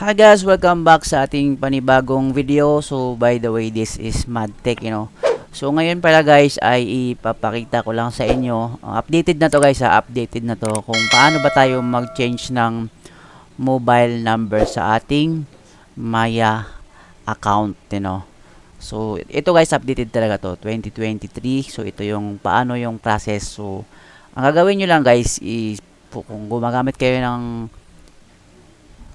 Hi guys, welcome back sa ating panibagong video. So by the way, this is MadTech, you know. So ngayon pala guys ay ipapakita ko lang sa inyo. Uh, updated na to guys, ha? updated na to kung paano ba tayo mag-change ng mobile number sa ating Maya account, you know. So ito guys, updated talaga to 2023. So ito yung paano yung process. So ang gagawin nyo lang guys is kung gumagamit kayo ng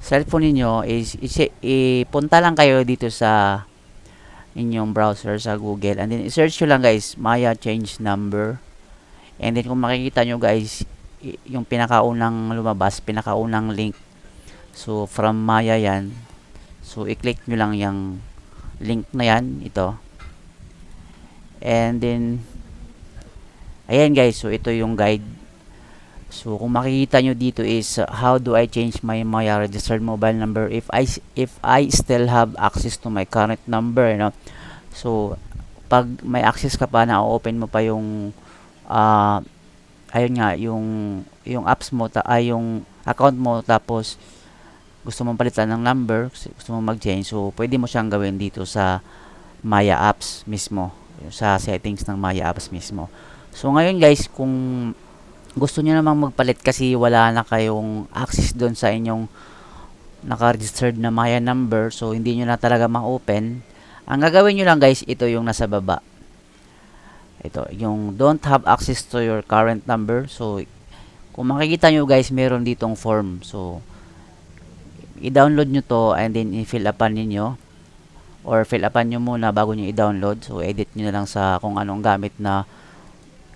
cellphone niyo is, is ipunta lang kayo dito sa inyong browser sa Google. And then i-search nyo lang guys Maya change number. And then kung makikita nyo guys yung pinakaunang lumabas pinakaunang link. So from Maya yan. So i-click nyo lang yung link na yan ito. And then ayan guys so ito yung guide So kung makikita nyo dito is uh, how do I change my Maya registered mobile number if I if I still have access to my current number, know. So pag may access ka pa na open mo pa yung uh, ayun nga yung yung apps mo ta ay yung account mo tapos gusto mong palitan ng number, gusto mong mag-change. So pwede mo siyang gawin dito sa Maya apps mismo, sa settings ng Maya apps mismo. So ngayon guys, kung gusto niyo namang magpalit kasi wala na kayong access doon sa inyong naka-registered na Maya number so hindi niyo na talaga ma-open. Ang gagawin niyo lang guys ito yung nasa baba. Ito yung don't have access to your current number. So kung makikita niyo guys meron ditong form. So i-download niyo to and then i-fill upan niyo or fill upan niyo muna bago niyo i-download. So edit niyo na lang sa kung anong gamit na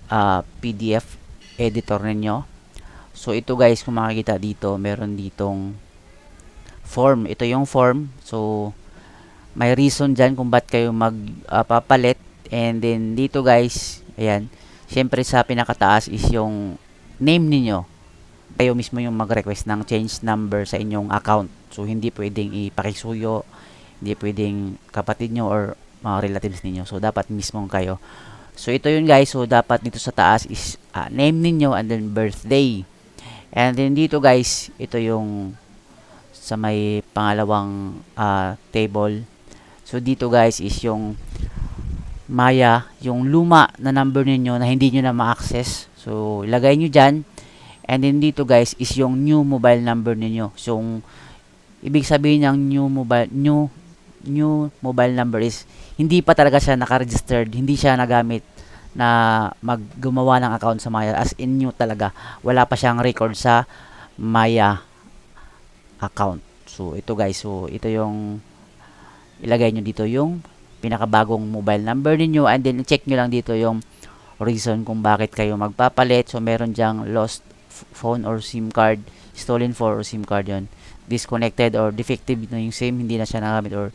uh, PDF editor ninyo. So ito guys, kung makikita dito, meron ditong form. Ito yung form. So may reason dyan kung ba't kayo magpapalit. Uh, And then dito guys, ayan, syempre sa pinakataas is yung name ninyo. Kayo mismo yung mag-request ng change number sa inyong account. So hindi pwedeng ipakisuyo, hindi pwedeng kapatid nyo or mga relatives ninyo. So dapat mismo kayo. So ito yun guys. So dapat dito sa taas is uh, name ninyo and then birthday. And then dito guys, ito yung sa may pangalawang uh, table. So dito guys is yung Maya, yung luma na number ninyo na hindi nyo na ma-access. So ilagay nyo dyan. And then dito guys is yung new mobile number ninyo. So ibig sabihin ng new mobile new new mobile number is hindi pa talaga siya naka-registered, hindi siya nagamit na maggumawa ng account sa Maya as in new talaga. Wala pa siyang record sa Maya account. So ito guys, so ito yung ilagay nyo dito yung pinakabagong mobile number ninyo and then check nyo lang dito yung reason kung bakit kayo magpapalit. So meron diyang lost phone or SIM card, stolen phone or SIM card yon disconnected or defective na yung SIM, hindi na siya nagamit or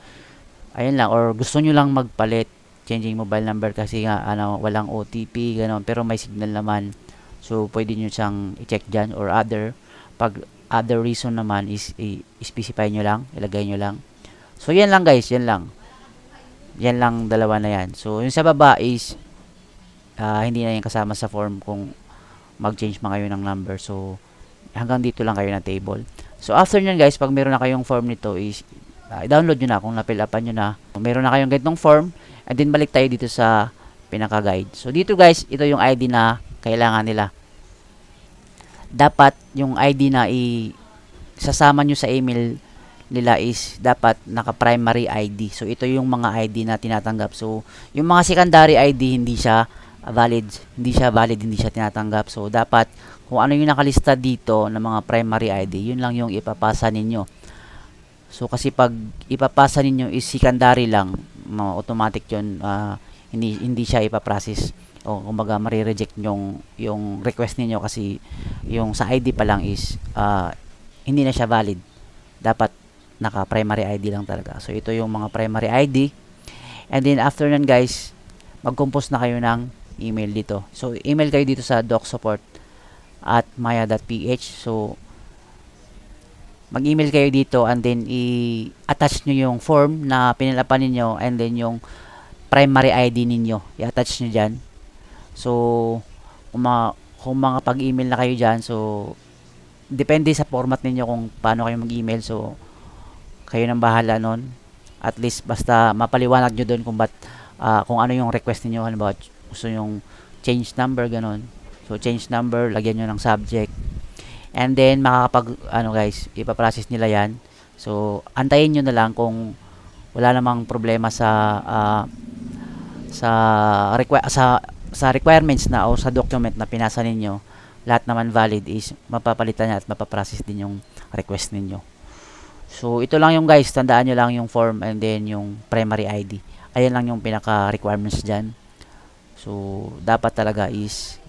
ayun lang, or gusto nyo lang magpalit, changing mobile number kasi nga, ano, walang OTP, gano'n, pero may signal naman. So, pwede nyo siyang i-check dyan or other. Pag other reason naman is i-specify nyo lang, ilagay nyo lang. So, yan lang guys, yan lang. Yan lang dalawa na yan. So, yung sa baba is uh, hindi na yan kasama sa form kung mag-change man kayo ng number. So, hanggang dito lang kayo na table. So, after nyan guys, pag meron na kayong form nito is, uh, download nyo na kung napill upan nyo na. Meron na kayong ganitong form, and then balik tayo dito sa pinaka-guide. So, dito guys, ito yung ID na kailangan nila. Dapat yung ID na i sasama nyo sa email nila is dapat naka-primary ID. So, ito yung mga ID na tinatanggap. So, yung mga secondary ID, hindi siya valid. Hindi siya valid, hindi siya tinatanggap. So, dapat kung ano yung nakalista dito ng mga primary ID, yun lang yung ipapasa ninyo. So kasi pag ipapasa ninyo is secondary lang, automatic yun, uh, hindi, hindi siya ipaprocess o kumbaga mare-reject yung, yung request ninyo kasi yung sa ID pa lang is uh, hindi na siya valid. Dapat naka primary ID lang talaga. So ito yung mga primary ID. And then after nun guys, mag-compose na kayo ng email dito. So email kayo dito sa doc support at maya.ph. So, mag-email kayo dito and then i-attach nyo yung form na pinilapan ninyo and then yung primary ID ninyo. I-attach nyo dyan. So, kung mga, kung mga pag-email na kayo dyan, so, depende sa format ninyo kung paano kayo mag-email. So, kayo nang bahala nun. At least basta mapaliwanag nyo doon kung ba't ah, kung ano yung request niyo halimbawa gusto yung change number ganun. So change number, lagyan nyo ng subject. And then makakapag ano guys, ipaprocess nila 'yan. So antayin nyo na lang kung wala namang problema sa ah, sa requi- sa sa requirements na o sa document na pinasa ninyo, lahat naman valid is mapapalitan niya at mapaprocess din yung request ninyo. So, ito lang yung guys, tandaan nyo lang yung form and then yung primary ID. Ayan lang yung pinaka-requirements dyan. So, dapat talaga is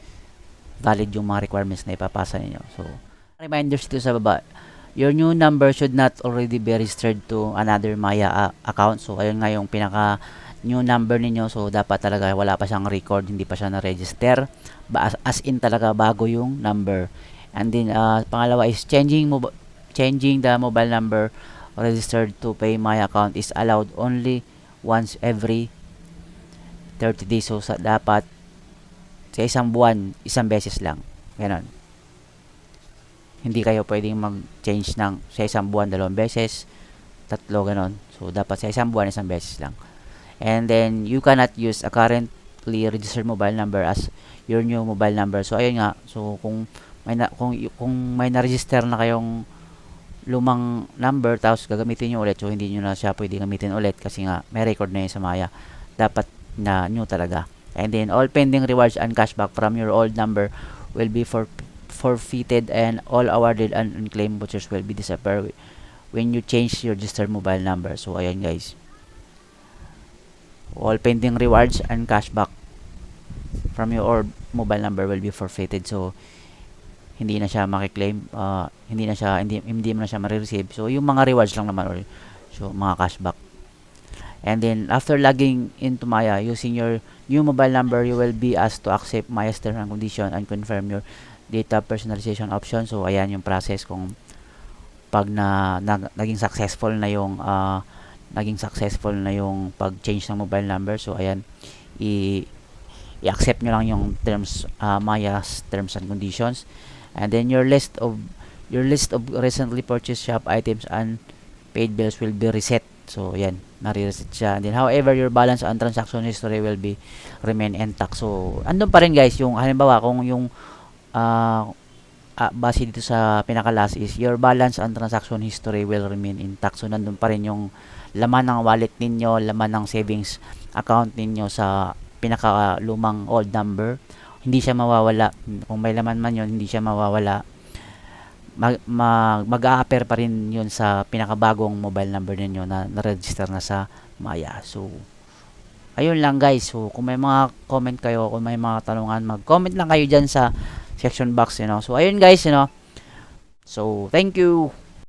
valid yung mga requirements na ipapasa ninyo. So, reminders dito sa baba. Your new number should not already be registered to another Maya account. So, ayun nga yung pinaka new number ninyo. So, dapat talaga wala pa siyang record, hindi pa siya na-register. As, in talaga bago yung number. And then, uh, pangalawa is changing changing the mobile number registered to pay my account is allowed only once every 30 days. So, sa, dapat sa isang buwan, isang beses lang. Ganon. Hindi kayo pwedeng mag-change ng sa isang buwan, dalawang beses, tatlo, ganon. So, dapat sa isang buwan, isang beses lang. And then, you cannot use a currently registered mobile number as your new mobile number. So, ayun nga. So, kung may na, kung, kung may na-register na kayong lumang number tapos gagamitin nyo ulit so hindi nyo na siya pwede gamitin ulit kasi nga may record na yun sa Maya dapat na new talaga. And then all pending rewards and cashback from your old number will be for forfeited and all awarded and unclaimed vouchers will be disappear when you change your registered mobile number. So ayan guys. All pending rewards and cashback from your old mobile number will be forfeited. So hindi na siya makiklaim ah, hindi na siya hindi hindi mo na siya ma-receive so yung mga rewards lang naman or so mga cashback and then after logging into Maya using your new mobile number you will be asked to accept Maya's terms and condition and confirm your data personalization option so ayan yung process kung pag na, na naging successful na yung ah, naging successful na yung pag-change ng mobile number. So ayan i i-accept nyo lang yung terms ah, Maya's terms and conditions. And then your list of your list of recently purchased shop items and paid bills will be reset so yan nare-reset siya. And then however your balance and transaction history will be remain intact. So andun pa rin guys yung halimbawa kung yung ah ah, base dito sa pinaka last is your balance and transaction history will remain intact. So nandun pa rin yung laman ng wallet ninyo laman ng savings account ninyo sa pinaka lumang old number. Hindi siya mawawala. Kung may laman man yun hindi siya mawawala mag, mag, mag-a-appear pa rin yun sa pinakabagong mobile number ninyo na na-register na sa Maya. So ayun lang guys. So kung may mga comment kayo kung may mga tanungan mag-comment lang kayo dyan sa section box you know. So ayun guys you know. So thank you